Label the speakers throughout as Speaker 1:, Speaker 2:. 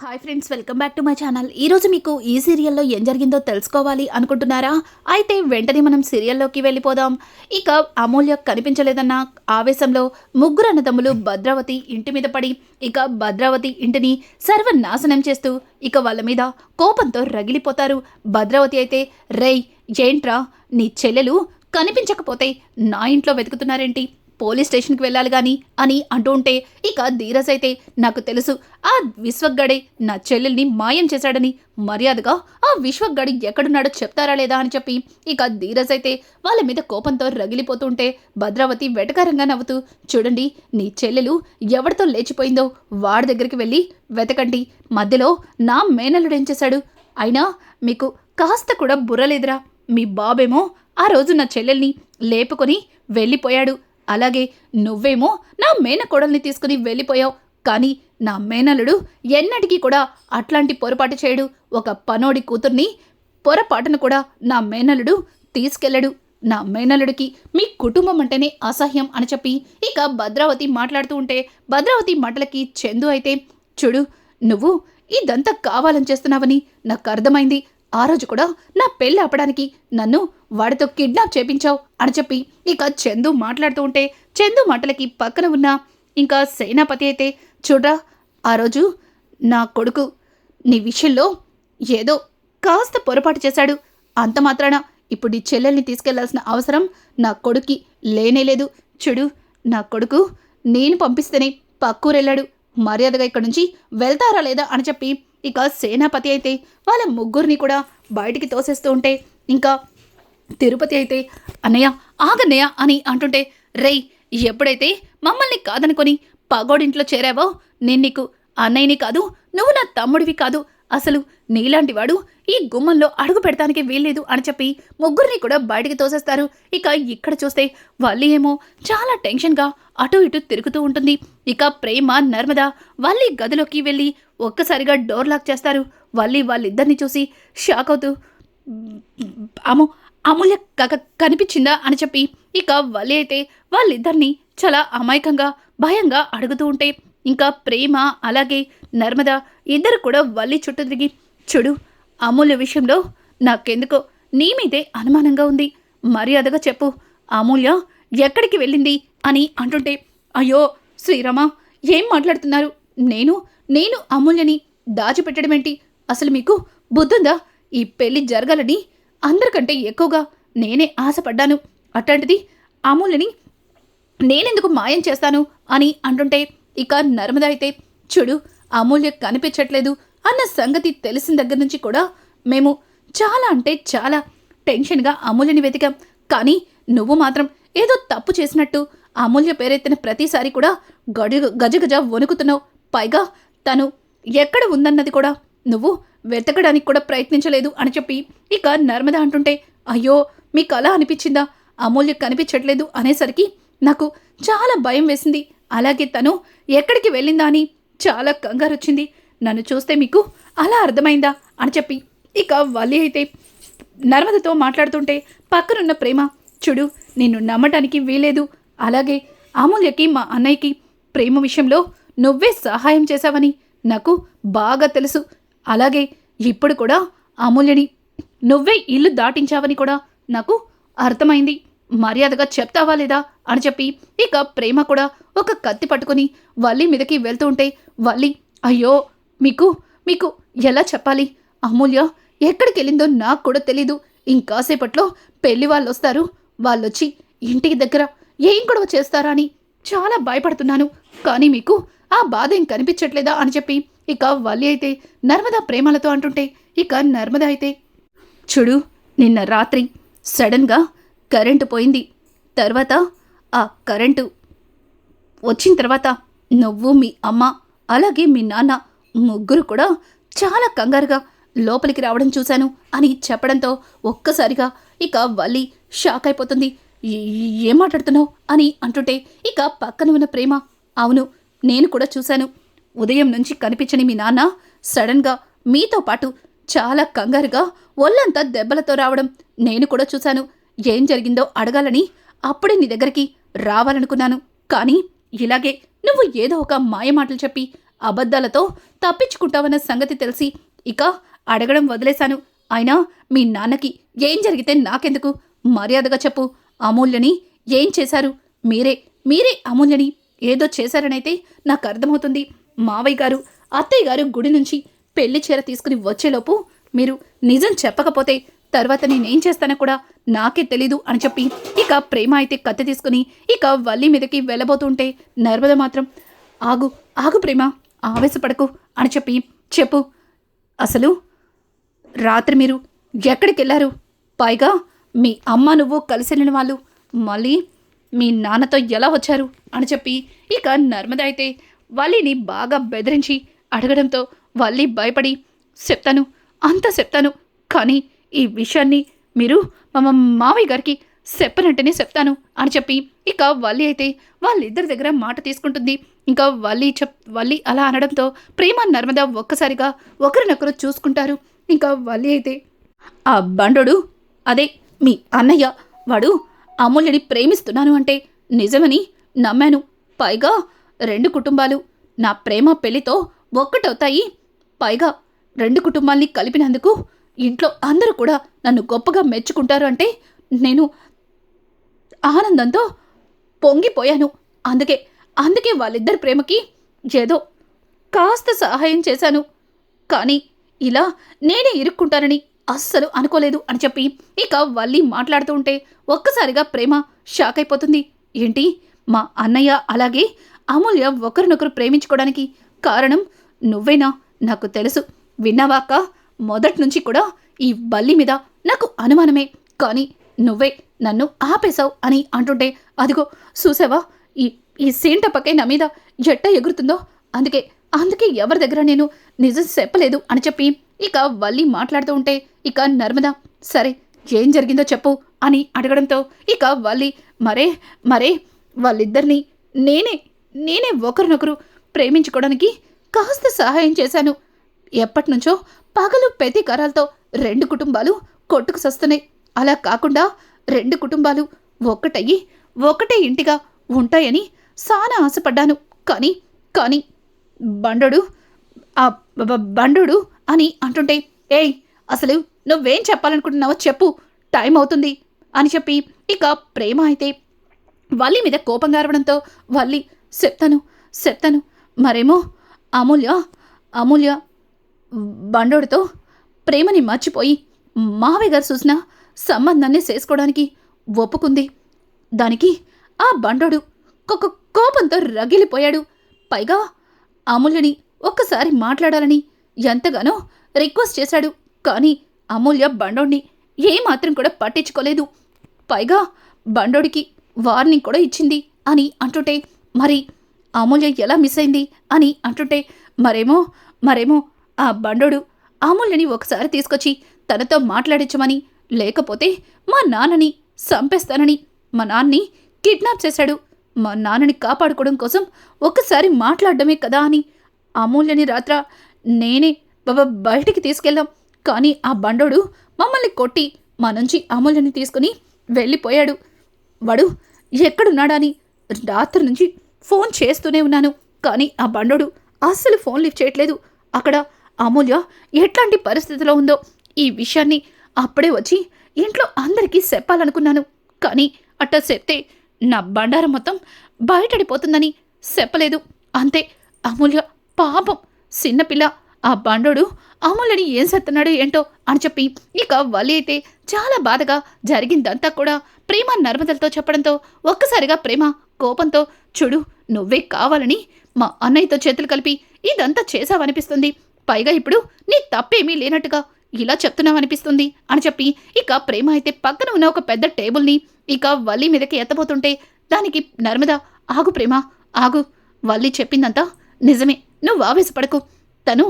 Speaker 1: Hi friends welcome back to my channel ఈరోజు మీకు ఈ సీరియల్లో ఏం జరిగిందో తెలుసుకోవాలి అనుకుంటున్నారా? అయితే వెంటనే మనం సీరియల్లోకి వెళ్ళిపోదాం. ఇక అమూల్య కనిపించలేదన్న ఆవేశంలో ముగ్గురు అన్నదమ్ములు భద్రావతి ఇంటి మీద పడి ఇక భద్రావతి ఇంటిని సర్వనాశనం చేస్తూ ఇక వాళ్ళ మీద కోపంతో రగిలిపోతారు. భద్రావతి అయితే రేయ్ ఏంట్రా? నీ చెల్లెలు కనిపించకపోతే నా ఇంట్లో వెతుకుతున్నారేంటి? పోలీస్ స్టేషన్కి వెళ్ళాలి గాని అని అంటూ ఉంటే ఇక ధీరజ్ అయితే నాకు తెలుసు ఆ విశ్వగడే నా చెల్లెల్ని మాయం చేశాడని మర్యాదగా ఆ విశ్వగడి ఎక్కడున్నాడో చెప్తారా లేదా అని చెప్పి ఇక ధీరజ్ అయితే వాళ్ళ మీద కోపంతో రగిలిపోతుంటే భద్రావతి వెటకారంగా నవ్వుతూ చూడండి నీ చెల్లెలు ఎవరితో లేచిపోయిందో వాడి దగ్గరికి వెళ్ళి వెతకండి. మధ్యలో నా మేనల్లుడు ఏం చేశాడు? అయినా మీకు కాస్త కూడా బుర్రలేదురా మీ బాబేమో ఆ రోజు నా చెల్లెల్ని లేపుకొని వెళ్ళిపోయాడు. అలాగే నువ్వేమో నా మేనకోడల్ని తీసుకుని వెళ్ళిపోయావు. కానీ నా మేనల్లుడు ఎన్నటికీ కూడా అట్లాంటి పొరపాటు చేయడు. ఒక పనోడి కూతుర్ని పొరపాటును కూడా నా మేనల్లుడు తీసుకెళ్ళడు. నా మేనల్లుడికి మీ కుటుంబం అంటేనే అసహ్యం అని చెప్పి ఇక భద్రావతి మాట్లాడుతూ ఉంటే భద్రావతి మాటలకి చందు అయితే చూడు నువ్వు ఇదంతా కావాలని చేస్తున్నావని నాకు అర్థమైంది. ఆ రోజు కూడా నా పెళ్ళి ఆపడానికి నన్ను వాడితో కిడ్నాప్ చేపించావు అని చెప్పి ఇక చందు మాట్లాడుతూ ఉంటే చందు మాటలకి పక్కన ఉన్న ఇంకా సేనాపతి అయితే చూడ్రా ఆ రోజు నా కొడుకు నీ విషయంలో ఏదో కాస్త పొరపాటు చేశాడు. అంత మాత్రాన ఇప్పుడు నీ చెల్లెల్ని తీసుకెళ్ళాల్సిన అవసరం నా కొడుక్కి లేనేలేదు చూడు నా కొడుకు నేను పంపిస్తేనే పక్కూరెళ్ళాడు. మర్యాదగా ఇక్కడ నుంచి వెళ్తారా లేదా అని చెప్పి ఇక సేనాపతి అయితే వాళ్ళ ముగ్గురిని కూడా బయటికి తోసేస్తూ ఉంటే ఇంకా తిరుపతి అయితే అన్నయ్య ఆగన్నయ్య అని అంటుంటే రేయ్ ఎప్పుడైతే మమ్మల్ని కాదనుకొని పగోడింట్లో చేరావో నేను నీకు అన్నయ్యని కాదు నువ్వు నా తమ్ముడివి కాదు. అసలు నీలాంటి వాడు ఈ గుమ్మంలో అడుగు పెడతానికి వీల్లేదు అని చెప్పి ముగ్గురిని కూడా బయటికి తోసేస్తారు. ఇక ఇక్కడ చూస్తే వల్లి ఏమో చాలా టెన్షన్గా అటు ఇటు తిరుగుతూ ఉంటుంది. ఇక ప్రేమ నర్మద వల్లి గదిలోకి వెళ్ళి ఒక్కసారిగా డోర్ లాక్ చేస్తారు. వల్లి వాళ్ళిద్దరిని చూసి షాక్ అవుతూ అము అమూల్య కక కనిపించిందా? అని చెప్పి ఇక వల్లి అయితే వాళ్ళిద్దరిని చాలా అమాయకంగా భయంగా అడుగుతూ ఉంటే ఇంకా ప్రేమ అలాగే నర్మద ఇద్దరు కూడా వల్లి చుట్టూ తిరిగి చూడు అమూల్య విషయంలో నాకెందుకో నీ మీదే అనుమానంగా ఉంది. మర్యాదగా చెప్పు. అమూల్య ఎక్కడికి వెళ్ళింది? అని అంటుంటే అయ్యో శ్రీరామ ఏం మాట్లాడుతున్నారు? నేను నేను అమూల్యని దాచిపెట్టడమేంటి? అసలు మీకు బుద్ధుందా? ఈ పెళ్ళి జరగాలని అందరికంటే ఎక్కువగా నేనే ఆశపడ్డాను. అట్లాంటిది అమూల్యని నేనెందుకు మాయం చేస్తాను అని అంటుంటే ఇక నర్మద అయితే చూడు అమూల్య కనిపించట్లేదు అన్న సంగతి తెలిసిన దగ్గర నుంచి కూడా మేము చాలా అంటే చాలా టెన్షన్గా అమూల్యని వెతికాం. కానీ నువ్వు మాత్రం ఏదో తప్పు చేసినట్టు అమూల్య పేరెత్తిన ప్రతిసారి కూడా గజ గజగజ వణుకుతున్నావు. పైగా తను ఎక్కడ ఉందన్నది కూడా నువ్వు వెతకడానికి కూడా ప్రయత్నించలేదు అని చెప్పి ఇక నర్మద అంటుంటే అయ్యో మీకు అలా అనిపించిందా? అమూల్య కనిపించట్లేదు అనేసరికి నాకు చాలా భయం వేసింది. అలాగే తను ఎక్కడికి వెళ్ళిందా అని చాలా కంగారు వచ్చింది. నన్ను చూస్తే మీకు అలా అర్థమైందా? అని చెప్పి ఇక వల్లి అయితే నర్మదతో మాట్లాడుతుంటే పక్కనున్న ప్రేమ చూడు నిన్ను నమ్మటానికి వీలేదు అలాగే అమూల్యకి మా అన్నయ్యకి ప్రేమ విషయంలో నువ్వే సహాయం చేశావని నాకు బాగా తెలుసు. అలాగే ఇప్పుడు కూడా అమూల్యని నువ్వే ఇల్లు దాటించావని కూడా నాకు అర్థమైంది. మర్యాదగా చెప్తావా లేదా అని చెప్పి ఇక ప్రేమ కూడా ఒక కత్తి పట్టుకుని వల్లి మీదకి వెళ్తూ ఉంటే వల్లి అయ్యో మీకు మీకు ఎలా చెప్పాలి? అమూల్య ఎక్కడికి వెళ్ళిందో నాకు కూడా తెలీదు. ఇంకాసేపట్లో పెళ్ళి వాళ్ళు వస్తారు వాళ్ళొచ్చి ఇంటికి దగ్గర ఏం గొడవ చేస్తారా అని చాలా భయపడుతున్నాను. కానీ మీకు ఆ బాధ ఏం కనిపించట్లేదా అని చెప్పి ఇక వల్లి అయితే నర్మదా ప్రేమలతో అంటుంటే ఇక నర్మద అయితే చూడు నిన్న రాత్రి సడన్గా కరెంటు పోయింది. తర్వాత ఆ కరెంటు వచ్చిన తర్వాత నువ్వు మీ అమ్మ అలాగే మీ నాన్న ముగ్గురు కూడా చాలా కంగారుగా లోపలికి రావడం చూశాను అని చెప్పడంతో ఒక్కసారిగా ఇక వల్లి షాక్ అయిపోతుంది. ఏం మాట్లాడుతున్నావు? అని అంటుంటే ఇక పక్కన ఉన్న ప్రేమ అవును నేను కూడా చూశాను. ఉదయం నుంచి కనిపించని మీ నాన్న సడన్గా మీతో పాటు చాలా కంగారుగా ఒళ్ళంతా దెబ్బలతో రావడం నేను కూడా చూశాను. ఏం జరిగిందో అడగాలని అప్పుడే నీ దగ్గరికి రావాలనుకున్నాను. కానీ ఇలాగే నువ్వు ఏదో ఒక మాయ మాటలు చెప్పి అబద్ధాలతో తప్పించుకుంటావన్న సంగతి తెలిసి ఇక అడగడం వదిలేశాను. అయినా మీ నాన్నకి ఏం జరిగితే నాకెందుకు? మర్యాదగా చెప్పు. అమూల్యని ఏం చేశారు? మీరే మీరే అమూల్యని ఏదో చేశారనైతే నాకు అర్థమవుతుంది. మావయ్య గారు అత్తయ్య గారు గుడి నుంచి పెళ్ళి చీర తీసుకుని వచ్చేలోపు మీరు నిజం చెప్పకపోతే తర్వాత నేనేం చేస్తానో కూడా నాకే తెలీదు అని చెప్పి ఇక ప్రేమ అయితే కత్తి తీసుకుని ఇక వల్లి మీదకి వెళ్ళబోతుంటే నర్మద మాత్రం ఆగు ఆగు ప్రేమ ఆవేశపడకు అని చెప్పి చెప్పు. అసలు రాత్రి మీరు ఎక్కడికి వెళ్ళారు పైగా మీ అమ్మ నువ్వు కలిసి వెళ్ళిన వాళ్ళు మళ్ళీ మీ నాన్నతో ఎలా వచ్చారు? అని చెప్పి ఇక నర్మద అయితే వల్లిని బాగా బెదిరించి అడగడంతో వల్లి భయపడి చెప్తాను అంత చెప్తాను కానీ ఈ విషయాన్ని మీరు మా మావయ్య గారికి చెప్పనంటేనే చెప్తాను అని చెప్పి ఇక వల్లి అయితే వాళ్ళిద్దరి దగ్గర మాట తీసుకుంటుంది. ఇంకా వల్లి చెప్ వల్లి అలా అనడంతో ప్రేమ నర్మద ఒక్కసారిగా ఒకరినొకరు చూసుకుంటారు. ఇంకా వల్లి అయితే ఆ బండోడు అదే మీ అన్నయ్య వాడు అమూల్యని ప్రేమిస్తున్నాను అంటే నిజమని నమ్మాను. పైగా రెండు కుటుంబాలు నా ప్రేమ పెళ్ళితో ఒక్కటవుతాయి. పైగా రెండు కుటుంబాల్ని కలిపినందుకు ఇంట్లో అందరూ కూడా నన్ను గొప్పగా మెచ్చుకుంటారు అంటే నేను ఆనందంతో పొంగిపోయాను. అందుకే అందుకే వాళ్ళిద్దరి ప్రేమకి ఏదో కాస్త సహాయం చేశాను. కానీ ఇలా నేనే ఇరుక్కుంటానని అస్సలు అనుకోలేదు అని చెప్పి ఇక వల్లి మాట్లాడుతూ ఉంటే ఒక్కసారిగా ప్రేమ షాక్ అయిపోతుంది. ఏంటి? మా అన్నయ్య అలాగే అమూల్య ఒకరినొకరు ప్రేమించుకోవడానికి కారణం నువ్వేనా? నాకు తెలుసు. విన్నావాక మొదటి నుంచి కూడా ఈ బల్లి మీద నాకు అనుమానమే. కానీ నువ్వే నన్ను ఆపేశావు అని అంటుంటే అదిగో చూసావా? ఈ ఈ సీంటపకే నా మీద జట్ట ఎగురుతుందో? అందుకే అందుకే ఎవరి దగ్గర నేను నిజం చెప్పలేదు అని చెప్పి ఇక వల్లి మాట్లాడుతూ ఉంటే ఇక నర్మదా సరే ఏం జరిగిందో చెప్పు అని అడగడంతో ఇక వల్లి మరే మరే వాళ్ళిద్దరినీ నేనే నేనే ఒకరినొకరు ప్రేమించుకోవడానికి కాస్త సహాయం చేశాను. ఎప్పటినుంచో పగలు ప్రతీకారాలతో రెండు కుటుంబాలు కొట్టుకు సస్తున్నాయి. అలా కాకుండా రెండు కుటుంబాలు ఒక్కటయ్యి ఒకటే ఇంటిగా ఉంటాయని సానా ఆశపడ్డాను. కానీ కానీ బండోడు ఆ బండోడు అని అంటుంటే ఏయ్ అసలు నువ్వేం చెప్పాలనుకుంటున్నావో చెప్పు. టైం అవుతుంది అని చెప్పి ఇక ప్రేమ అయితే వల్లి మీద కోపంగా అరవడంతో వల్లి చెప్తాను చెప్తాను. మరేమో? అమూల్య అమూల్య బండోడితో ప్రేమని మర్చిపోయి మావయ్య గారు చూసిన సంబంధాన్ని చేసుకోవడానికి ఒప్పుకుంది. దానికి ఆ బండోడు ఒక కోపంతో రగిలిపోయాడు. పైగా అమూల్యని ఒక్కసారి మాట్లాడాలని ఎంతగానో రిక్వెస్ట్ చేశాడు. కానీ అమూల్య బండోడిని ఏమాత్రం కూడా పట్టించుకోలేదు. పైగా బండోడికి వార్నింగ్ కూడా ఇచ్చింది అని అంటుంటే మరి అమూల్య ఎలా మిస్ అయింది అని అంటుంటే మరేమో మరేమో ఆ బండోడు అమూల్యని ఒకసారి తీసుకొచ్చి తనతో మాట్లాడించమని లేకపోతే మా నాన్నని చంపేస్తానని మా నాన్నని కిడ్నాప్ చేశాడు. మా నాన్నని కాపాడుకోవడం కోసం ఒక్కసారి మాట్లాడడమే కదా అని అమూల్యని రాత్ర నేనే బాబా బయటికి తీసుకెళ్ళాం కానీ ఆ బండోడు మమ్మల్ని కొట్టి మా నుంచి అమూల్యని తీసుకుని వెళ్ళిపోయాడు. వాడు ఎక్కడున్నాడని రాత్రి నుంచి ఫోన్ చేస్తూనే ఉన్నాను. కానీ ఆ బండోడు అస్సలు ఫోన్ లిఫ్ట్ చేయట్లేదు. అక్కడ అమూల్య ఎట్లాంటి పరిస్థితిలో ఉందో ఈ విషయాన్ని అప్పుడే వచ్చి ఇంట్లో అందరికీ చెప్పాలనుకున్నాను. కానీ అట్ట చెప్తే నా బండారం మొత్తం బయటడిపోతుందని చెప్పలేదు. అంతే అమూల్య పాపం చిన్నపిల్ల ఆ బండోడు అమ్ములని ఏం చేస్తున్నాడు ఏంటో అని చెప్పి ఇక వలి అయితే చాలా బాధగా జరిగిందంతా కూడా ప్రేమ నర్మదలతో చెప్పడంతో ఒక్కసారిగా ప్రేమ కోపంతో చూడు నువ్వే కావాలని మా అన్నయ్యతో చేతులు కలిపి ఇదంతా చేసావనిపిస్తుంది పైగా ఇప్పుడు నీ తప్పేమీ లేనట్టుగా ఇలా చెప్తున్నావనిపిస్తుంది అని చెప్పి ఇక ప్రేమ అయితే పక్కన ఉన్న ఒక పెద్ద టేబుల్ని ఇక వల్లి మీదకి ఎత్తబోతుంటే దానికి నర్మద ఆగు ప్రేమ ఆగు. వల్లి చెప్పిందంతా నిజమే. నువ్వు ఆవేశపడకు. తను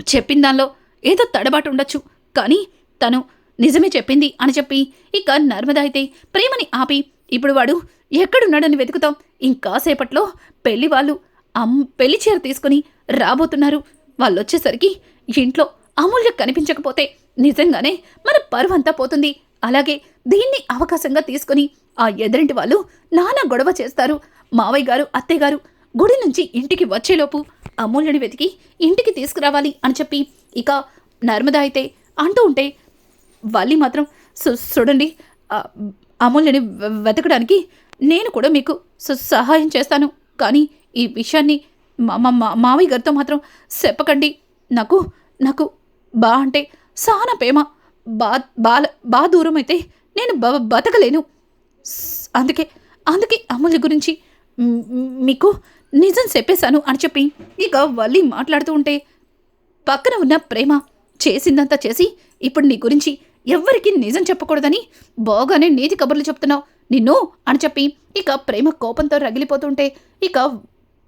Speaker 1: చెప్పిన దానిలో ఏదో తడబాటు ఉండొచ్చు. కానీ తను నిజమే చెప్పింది అని చెప్పి ఇక నర్మద అయితే ప్రేమని ఆపి ఇప్పుడు వాడు ఎక్కడున్నాడని వెతుకుతాం. ఇంకాసేపట్లో పెళ్ళి వాళ్ళు అమ్ పెళ్ళి చీర తీసుకుని రాబోతున్నారు. వాళ్ళు వచ్చేసరికి ఇంట్లో అమూల్య కనిపించకపోతే నిజంగానే మన పరువంతా పోతుంది. అలాగే దీన్ని అవకాశంగా తీసుకుని ఆ ఎదురింటి వాళ్ళు నానా గొడవ చేస్తారు. మావయ్య గారు అత్తయ్య గారు గుడి నుంచి ఇంటికి వచ్చేలోపు అమూల్యని వెతికి ఇంటికి తీసుకురావాలి అని చెప్పి ఇక నర్మద అయితే అంటూ ఉంటే వల్లి మాత్రం చూడండి అమూల్యని వెతకడానికి నేను కూడా మీకు స- సహాయం చేస్తాను. కానీ ఈ విషయాన్ని మా మా- మా- మామయ్య గారితో మాత్రం చెప్పకండి. నాకు నాకు బా అంటే సానా ప్రేమ. బా బాల బా దూరం అయితే నేను బ బతకలేను. అందుకే అందుకే అమూల్య గురించి మీకు నిజం చెప్పేశాను అని చెప్పి ఇక వల్లి మాట్లాడుతూ ఉంటే పక్కన ఉన్న ప్రేమ చేసిందంతా చేసి ఇప్పుడు నీ గురించి ఎవ్వరికి నిజం చెప్పకూడదని బాగానే నీతి కబుర్లు చెప్తున్నావు. నిన్ను అని చెప్పి ఇక ప్రేమ కోపంతో రగిలిపోతుంటే ఇక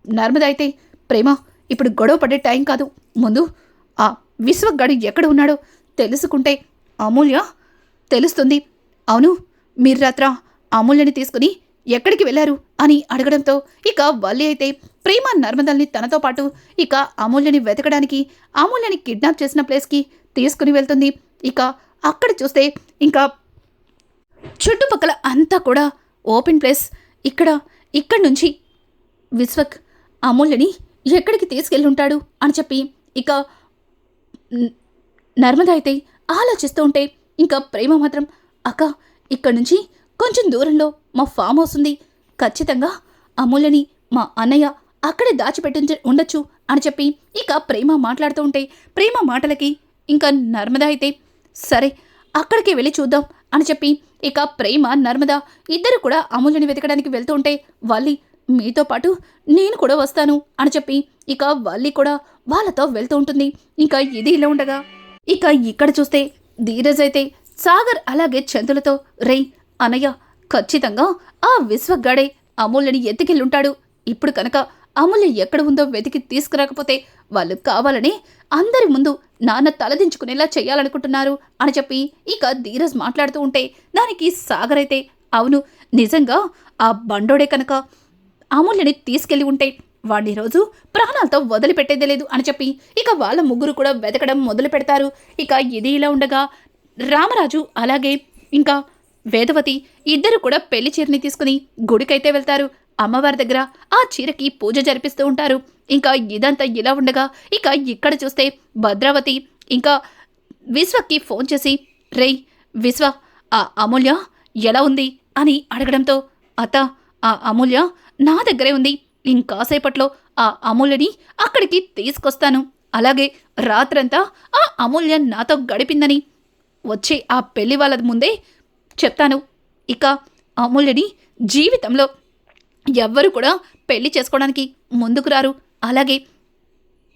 Speaker 1: నర్మద అయితే ప్రేమ ఇప్పుడు గొడవ పడే టైం కాదు. ముందు ఆ విశ్వగడు ఎక్కడ ఉన్నాడో తెలుసుకుంటే అమూల్య తెలుస్తుంది. అవును మీరు రాత్ర అమూల్యని తీసుకుని ఎక్కడికి వెళ్ళారు? అని అడగడంతో ఇక వల్లి అయితే ప్రేమ నర్మదల్ని తనతో పాటు ఇక అమూల్యని వెతకడానికి అమూల్యని కిడ్నాప్ చేసిన ప్లేస్కి తీసుకుని వెళ్తుంది. ఇక అక్కడ చూస్తే ఇంకా చుట్టుపక్కల అంతా కూడా ఓపెన్ ప్లేస్. ఇక్కడ ఇక్కడి నుంచి విశ్వక్ అమూల్యని ఎక్కడికి తీసుకెళ్ళుంటాడు అని చెప్పి ఇక నర్మద అయితే ఆలోచిస్తూ ఉంటే ఇంకా ప్రేమ మాత్రం అక్క ఇక్కడి నుంచి కొంచెం దూరంలో మా ఫామ్ హౌస్ ఉంది. ఖచ్చితంగా అమూల్యని మా అన్నయ్య అక్కడే దాచిపెట్టి ఉండొచ్చు అని చెప్పి ఇక ప్రేమ మాట్లాడుతూ ఉంటే ప్రేమ మాటలకి ఇంకా నర్మద అయితే సరే అక్కడికి వెళ్ళి చూద్దాం అని చెప్పి ఇక ప్రేమ నర్మద ఇద్దరు కూడా అమూల్యని వెతకడానికి వెళ్తూ ఉంటే వల్లి మీతో పాటు నేను కూడా వస్తాను అని చెప్పి ఇక వల్లి కూడా వాళ్ళతో వెళ్తూ ఉంటుంది. ఇంకా ఇది ఇలా ఉండగా ఇక ఇక్కడ చూస్తే ధీరజ్ అయితే సాగర్ అలాగే చందులతో రే అనయ్య ఖచ్చితంగా ఆ విశ్వగాడే అమూల్యని ఎత్తికెళ్ళుంటాడు. ఇప్పుడు కనుక అమూల్య ఎక్కడ ఉందో వెతికి తీసుకురాకపోతే వాళ్ళు కావాలని అందరి ముందు నాన్న తలదించుకునేలా చేయాలనుకుంటున్నారు అని చెప్పి ఇక ధీరజ్ మాట్లాడుతూ ఉంటే దానికి సాగర్ అయితే అవును నిజంగా ఆ బండోడే కనుక అమూల్యని తీసుకెళ్ళి ఉంటే వాడిని రోజు ప్రాణాలతో వదిలిపెట్టేదే లేదు అని చెప్పి ఇక వాళ్ళ ముగ్గురు కూడా వెతకడం మొదలు పెడతారు ఇక ఇది ఇలా ఉండగా రామరాజు అలాగే ఇంకా వేదవతి ఇద్దరు కూడా పెళ్ళి చీరని తీసుకుని గుడికైతే వెళ్తారు. అమ్మవారి దగ్గర ఆ చీరకి పూజ జరిపిస్తూ ఉంటారు. ఇంకా ఇదంతా ఇలా ఉండగా ఇక ఇక్కడ చూస్తే భద్రావతి ఇంకా విశ్వకి ఫోన్ చేసి రేయ్ విశ్వ ఆ అమూల్య ఎలా ఉంది? అని అడగడంతో అత్త ఆ అమూల్య నా దగ్గరే ఉంది. ఇంకాసేపట్లో ఆ అమూల్యని అక్కడికి తీసుకొస్తాను. అలాగే రాత్రంతా ఆ అమూల్య నాతో గడిపిందని. వచ్చే ఆ పెళ్ళి వాళ్ళ ముందే చెప్తాను. ఇక అమూల్యని జీవితంలో ఎవ్వరు కూడా పెళ్ళి చేసుకోవడానికి ముందుకు రారు. అలాగే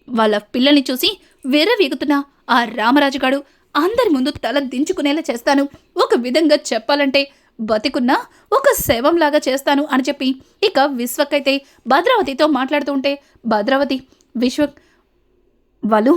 Speaker 1: వాళ్ళ పిల్లల్ని చూసి విర్రవీగుతున్న ఆ రామరాజుగాడు అందరి ముందు తల దించుకునేలా చేస్తాను. ఒక విధంగా చెప్పాలంటే బతికున్న ఒక శవంలాగా చేస్తాను అని చెప్పి ఇక విశ్వకైతే భద్రావతితో మాట్లాడుతూ ఉంటే భద్రావతి విశ్వక్ వాళ్ళు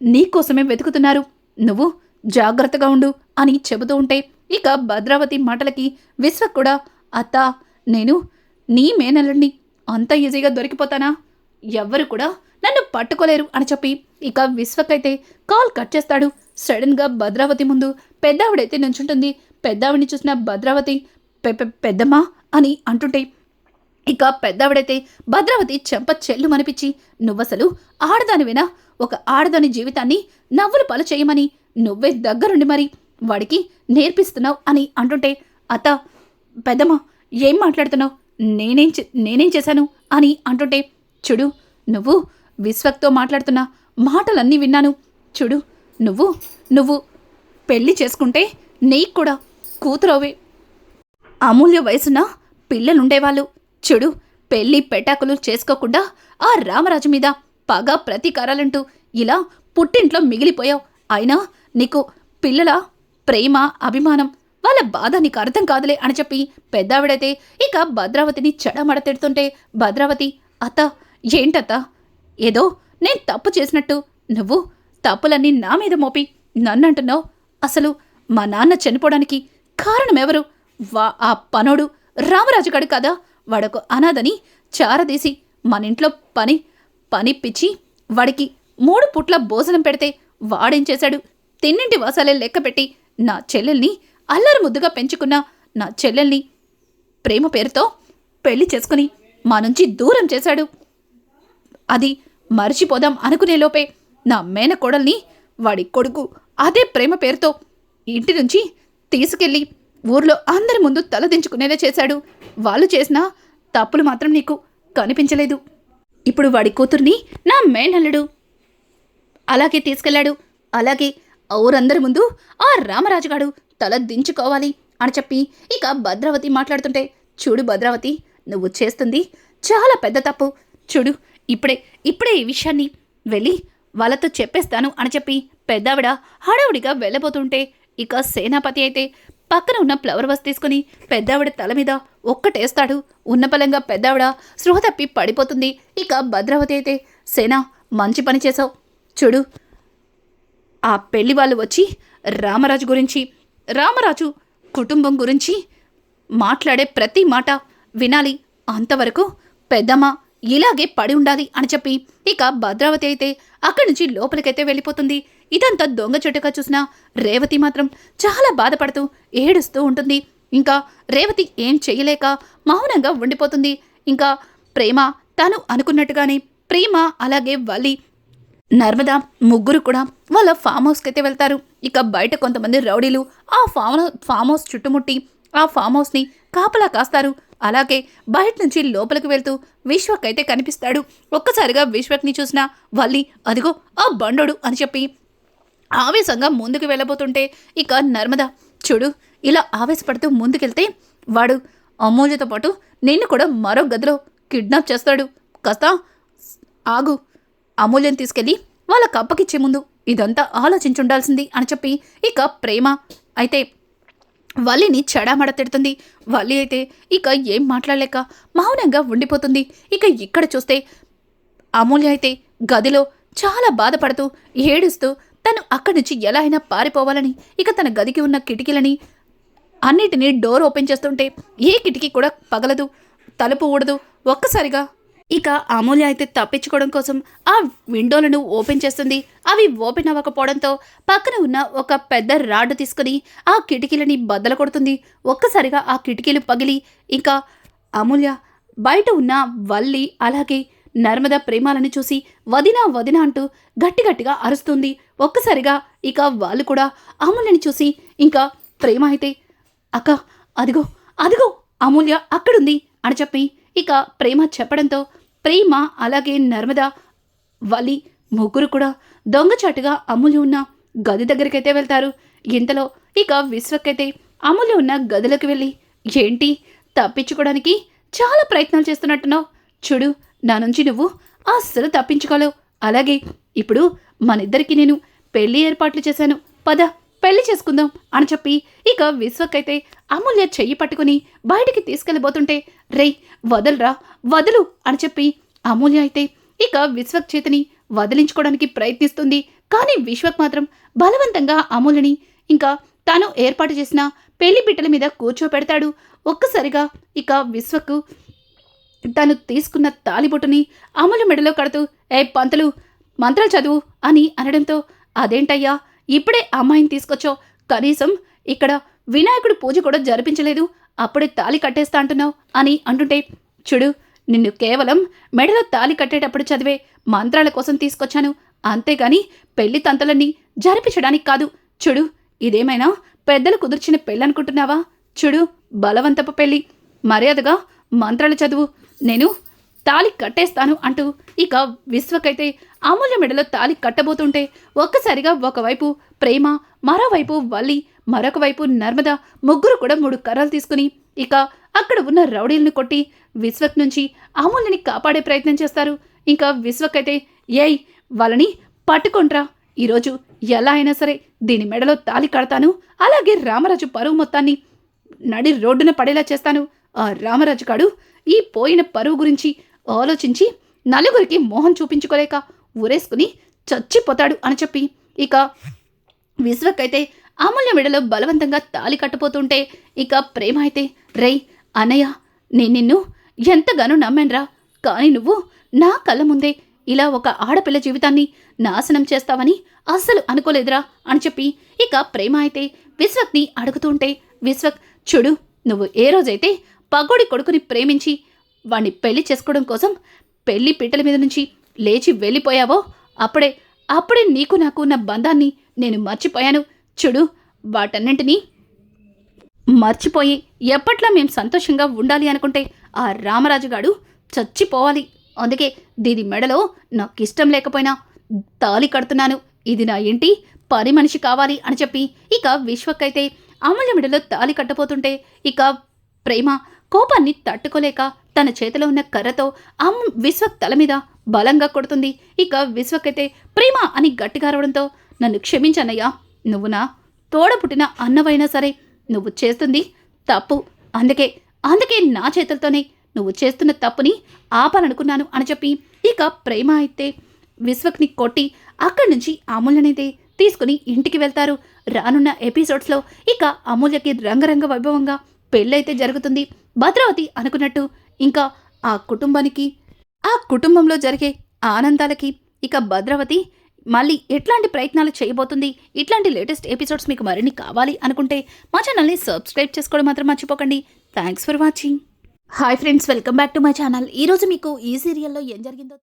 Speaker 1: నీకోసమే వెతుకుతున్నారు. నువ్వు జాగ్రత్తగా ఉండు అని చెబుతూ ఉంటే ఇక భద్రావతి మాటలకి విశ్వక్ కూడా అత్త నేను నీ మేనల్లుడిని అంత ఈజీగా దొరికిపోతానా? ఎవ్వరు కూడా నన్ను పట్టుకోలేరు అని చెప్పి ఇక విశ్వకైతే కాల్ కట్ చేస్తాడు. సడన్గా భద్రావతి ముందు పెద్దావిడైతే నుంచుంటుంది పెద్దావిడిని చూసిన భద్రావతి పెద్దమ్మా అని అంటుంటే ఇక పెద్దావిడైతే భద్రావతి చెంప చెల్లు మనిపించి నువ్వసలు ఆడదానివేనా? ఒక ఆడదాని జీవితాన్ని నవ్వులు పాలు చేయమని నువ్వే దగ్గరుండి మరి వాడికి నేర్పిస్తున్నావు అని అంటుంటే అత్త పెద్దమ్మ ఏం మాట్లాడుతున్నావు? నేనేం నేనేం చేశాను? అని అంటుంటే చూడు నువ్వు విశ్వక్తో మాట్లాడుతున్న మాటలన్నీ విన్నాను. చూడు నువ్వు నువ్వు పెళ్ళి చేసుకుంటే నీకు కూడా కూతురవే. అమూల్య వయసున పిల్లలుండేవాళ్ళు. చూడు పెళ్ళి పెటాకులు చేసుకోకుండా ఆ రామరాజు మీద పగ ప్రతీకారాలంటూ ఇలా పుట్టింట్లో మిగిలిపోయావు. అయినా నీకు పిల్లల ప్రేమ అభిమానం వాళ్ళ బాధ నీకు అర్థం కాదులే అని చెప్పి పెద్దావిడైతే ఇక భద్రావతిని చెడమడ తిడుతుంటే భద్రావతి అత్త ఏంటత్త? ఏదో నేను తప్పు చేసినట్టు నువ్వు తప్పులన్నీ నా మీద మోపి నన్నంటున్నావు. అసలు మా నాన్న చనిపోవడానికి కారణమెవరు? వా ఆ పనోడు రామరాజు గడు కదా. వాడొక అనాథని చారదీసి మన ఇంట్లో పని పని పిచ్చి వాడికి మూడు పుట్ల భోజనం పెడితే వాడేం చేశాడు తిన్నింటి వాసాలే లెక్క పెట్టి నా చెల్లెల్ని అల్లరి ముద్దుగా పెంచుకున్న నా చెల్లెల్ని ప్రేమ పేరుతో పెళ్ళి చేసుకుని మా నుంచి దూరం చేశాడు. అది మర్చిపోదాం అనుకునే లోపే నా మేనకోడల్ని వాడి కొడుకు అదే ప్రేమ పేరుతో ఇంటి నుంచి తీసుకెళ్ళి ఊర్లో అందరి ముందు తలదించుకునేలా చేశాడు. వాళ్ళు చేసిన తప్పులు మాత్రం నీకు కనిపించలేదు. ఇప్పుడు వాడి కూతుర్ని నా మేనల్లుడు అలాగే తీసుకెళ్ళాడు. అలాగే ఊరందరి ముందు ఆ రామరాజుగాడు తల దించుకోవాలి అని చెప్పి ఇక భద్రావతి మాట్లాడుతుంటే చూడు భద్రావతి నువ్వు చేస్తుంది చాలా పెద్ద తప్పు. చూడు ఇప్పుడే ఇప్పుడే ఈ విషయాన్ని వెళ్ళి వాళ్ళతో చెప్పేస్తాను అని చెప్పి పెద్దావిడ హడావుడిగా వెళ్ళబోతుంటే ఇక సేనాపతి అయితే పక్కన ఉన్న ఫ్లవర్ వాస్ తీసుకుని పెద్దావిడ తల మీద ఒక్కటేస్తాడు. ఉన్నపలంగా పెద్దావిడ స్పృహ తప్పి పడిపోతుంది. ఇక భద్రావతి అయితే సేనా మంచి పని చేసావు. చూడు. ఆ పెళ్ళి వాళ్ళు వచ్చి రామరాజు గురించి రామరాజు కుటుంబం గురించి మాట్లాడే ప్రతి మాట వినాలి. అంతవరకు పెద్దమ్మ ఇలాగే పడి ఉండాలి అని చెప్పి ఇక భద్రావతి అయితే అక్కడి నుంచి లోపలికైతే వెళ్ళిపోతుంది. ఇదంతా దొంగ చెట్టుగా చూసిన రేవతి మాత్రం చాలా బాధపడుతూ ఏడుస్తూ ఉంటుంది. ఇంకా రేవతి ఏం చేయలేక మౌనంగా ఉండిపోతుంది. ఇంకా ప్రేమ తను అనుకున్నట్టుగానే ప్రేమ అలాగే వలి నర్మద ముగ్గురు కూడా వాళ్ళ ఫామ్ హౌస్కి అయితే వెళ్తారు. ఇక బయట కొంతమంది రౌడీలు ఆ ఫామ్ ఫామ్ హౌస్ చుట్టుముట్టి ఆ ఫామ్ హౌస్ని కాపలా కాస్తారు. అలాగే బయట నుంచి లోపలికి వెళ్తూ విశ్వక్ అయితే కనిపిస్తాడు. ఒక్కసారిగా విశ్వక్ని చూసిన వల్లి అదిగో ఆ బండోడు అని చెప్పి ఆవేశంగా ముందుకు వెళ్ళబోతుంటే ఇక నర్మద చూడు ఇలా ఆవేశపడుతూ ముందుకెళ్తే వాడు అమూల్యతో పాటు నిన్ను కూడా మరో గదిలో కిడ్నాప్ చేస్తాడు. కాస్త ఆగు అమూల్యం తీసుకెళ్ళి వాళ్ళ కప్పకిచ్చే ముందు ఇదంతా ఆలోచించుండాల్సింది అని చెప్పి ఇక ప్రేమ. అయితే వల్లిని చెడామడ తిడుతుంది. వల్లి అయితే ఇక ఏం మాట్లాడలేక మౌనంగా ఉండిపోతుంది. ఇక ఇక్కడ చూస్తే అమూల్య అయితే గదిలో చాలా బాధపడుతూ ఏడుస్తూ తను అక్కడి నుంచి ఎలా అయినా పారిపోవాలని ఇక తన గదికి ఉన్న కిటికీలని అన్నిటినీ డోర్ ఓపెన్ చేస్తుంటే ఏ కిటికీ కూడా పగలదు. తలుపు ఊడదు. ఒక్కసారిగా ఇక అమూల్య అయితే తప్పించుకోవడం కోసం ఆ విండోలను ఓపెన్ చేస్తుంది. అవి ఓపెన్ అవ్వకపోవడంతో పక్కన ఉన్న ఒక పెద్ద రాడ్ తీసుకుని ఆ కిటికీలని బద్దలు కొడుతుంది. ఒక్కసారిగా ఆ కిటికీలు పగిలి ఇంకా అమూల్య బయట ఉన్న వల్లి అలాగే నర్మద ప్రేమాలని చూసి వదినా వదినా అంటూ గట్టి గట్టిగా అరుస్తుంది. ఒక్కసారిగా ఇక వాళ్ళు కూడా అమూల్యని చూసి ఇంకా ప్రేమ అయితే అక్క అదిగో అదిగో అమూల్య అక్కడుంది అని చెప్పి ఇక ప్రేమ చెప్పడంతో ప్రేమ అలాగే నర్మద వలి ముగ్గురు కూడా దొంగచాటుగా అమూల్య ఉన్న గది దగ్గరికైతే వెళ్తారు. ఇంతలో ఇక విశ్వకైతే అమూల్య ఉన్న గదిలోకి వెళ్ళి ఏంటి? తప్పించుకోవడానికి చాలా ప్రయత్నాలు చేస్తున్నట్టున్నావు. చూడు నా నుంచి నువ్వు అస్సలు తప్పించుకోలేవు. అలాగే ఇప్పుడు మనిద్దరికి నేను పెళ్ళి ఏర్పాట్లు చేశాను. పద. పెళ్ళి చేసుకుందాం అని చెప్పి ఇక విశ్వకైతే అమూల్య చెయ్యి పట్టుకుని బయటికి తీసుకెళ్ళబోతుంటే రేయ్ వదలరా వదలు అని చెప్పి అమూల్య అయితే ఇక విశ్వక్ చేతిని వదిలించుకోవడానికి ప్రయత్నిస్తుంది. కానీ విశ్వక్ మాత్రం బలవంతంగా అమూల్యని ఇంకా తాను ఏర్పాటు చేసిన పెళ్ళి బిడ్డల మీద కూర్చోపెడతాడు. ఒక్కసారిగా ఇక విశ్వకు తను తీసుకున్న తాలిబొట్టుని అమూల్య మెడలో కడుతూ ఏ పంతులు మంత్రాలు చదువు అని అనడంతో అదేంటయ్యా ఇప్పుడే అమ్మాయిని తీసుకొచ్చావు. కనీసం ఇక్కడ వినాయకుడు పూజ కూడా జరిపించలేదు. అప్పుడే తాలి కట్టేస్తా అంటున్నావు అని అంటుంటే చూడు నిన్ను కేవలం మెడలో తాలి కట్టేటప్పుడు చదివే మంత్రాల కోసం తీసుకొచ్చాను. అంతేగాని పెళ్ళి తంతలన్నీ జరిపించడానికి కాదు. చూడు ఇదేమైనా పెద్దలు కుదిర్చిన పెళ్ళనుకుంటున్నావా చూడు బలవంతపు పెళ్ళి. మర్యాదగా మంత్రాలు చదువు. నేను తాలి కట్టేస్తాను అంటూ ఇక విశ్వకైతే అమూల్య మెడలో తాలి కట్టబోతుంటే ఒక్కసారిగా ఒకవైపు ప్రేమ మరోవైపు వల్లి మరొక వైపు నర్మద ముగ్గురు కూడా మూడు కర్రలు తీసుకుని ఇక అక్కడ ఉన్న రౌడీలను కొట్టి విశ్వక్ నుంచి అమూల్యని కాపాడే ప్రయత్నం చేస్తారు. ఇంకా విశ్వకైతే ఏయ్ వాళ్ళని పట్టుకుంట్రా ఈరోజు ఎలా అయినా సరే దీని మెడలో తాలి కడతాను. అలాగే రామరాజు పరువు మొత్తాన్ని నడి రోడ్డున పడేలా చేస్తాను. ఆ రామరాజు కాడు ఈ పోయిన పరువు గురించి ఆలోచించి నలుగురికి మోహం చూపించుకోలేక ఊరేసుకుని చచ్చిపోతాడు అని చెప్పి ఇక విశ్వకైతే అమూల్య మెడలో బలవంతంగా తాలి కట్టపోతుంటే ఇక ప్రేమ అయితే రేయ్ అన్నయ్య నేను నిన్ను ఎంతగానో నమ్మాన్రా కానీ నువ్వు నా కళ్ళ ముందే ఇలా ఒక ఆడపిల్ల జీవితాన్ని నాశనం చేస్తావని అస్సలు అనుకోలేదురా అని చెప్పి ఇక ప్రేమ అయితే విశ్వక్ని అడుగుతుంటే విశ్వక్ చూడు నువ్వు ఏ రోజైతే పగోడి కొడుకుని ప్రేమించి వాణ్ణి పెళ్ళి చేసుకోవడం కోసం పెళ్ళి పీటల మీద నుంచి లేచి వెళ్ళిపోయావో అప్పుడే అప్పుడే నీకు నాకు ఉన్న బంధాన్ని నేను మర్చిపోయాను. చూడు వాటన్నింటినీ మర్చిపోయి ఎప్పట్లో మేము సంతోషంగా ఉండాలి అనుకుంటే ఆ రామరాజు గాడు చచ్చిపోవాలి. అందుకే దీని మెడలో నాకు ఇష్టం లేకపోయినా తాలి కడుతున్నాను. ఇది నా ఇంటి పని మనిషి కావాలి అని చెప్పి ఇక విశ్వకైతే అమూల్య మెడలో తాలి కట్టబోతుంటే ఇక ప్రేమ కోపాన్ని తట్టుకోలేక తన చేతిలో ఉన్న కర్రతో అమ్ విశ్వక్ తల మీద బలంగా కొడుతుంది. ఇక విశ్వకైతే ప్రేమ అని గట్టిగా అరవడంతో నన్ను క్షమించన్నయ్యా నువ్వు నా తోడ పుట్టిన అన్నవైనా సరే నువ్వు చేస్తుంది తప్పు. అందుకే అందుకే నా చేతులతోనే నువ్వు చేస్తున్న తప్పుని ఆపాలనుకున్నాను అని చెప్పి ఇక ప్రేమ అయితే విశ్వక్ని కొట్టి అక్కడి నుంచి అమూల్యనైతే తీసుకుని ఇంటికి వెళ్తారు. రానున్న ఎపిసోడ్స్లో ఇక అమూల్యకి రంగరంగ వైభవంగా పెళ్ళైతే జరుగుతుంది. భద్రావతి అనుకున్నట్టు. ఇంకా ఆ కుటుంబానికి ఆ కుటుంబంలో జరిగే ఆనందాలకి ఇక భద్రావతి మళ్ళీ ఎట్లాంటి ప్రయత్నాలు చేయబోతుంది ఇట్లాంటి లేటెస్ట్ ఎపిసోడ్స్ మీకు మరిన్ని కావాలి అనుకుంటే మా ఛానల్ని సబ్స్క్రైబ్ చేసుకోవడం మాత్రం మర్చిపోకండి. Thanks for watching hi friends welcome back to my channel ఈరోజు మీకు ఈ సీరియల్లో ఏం జరిగిందో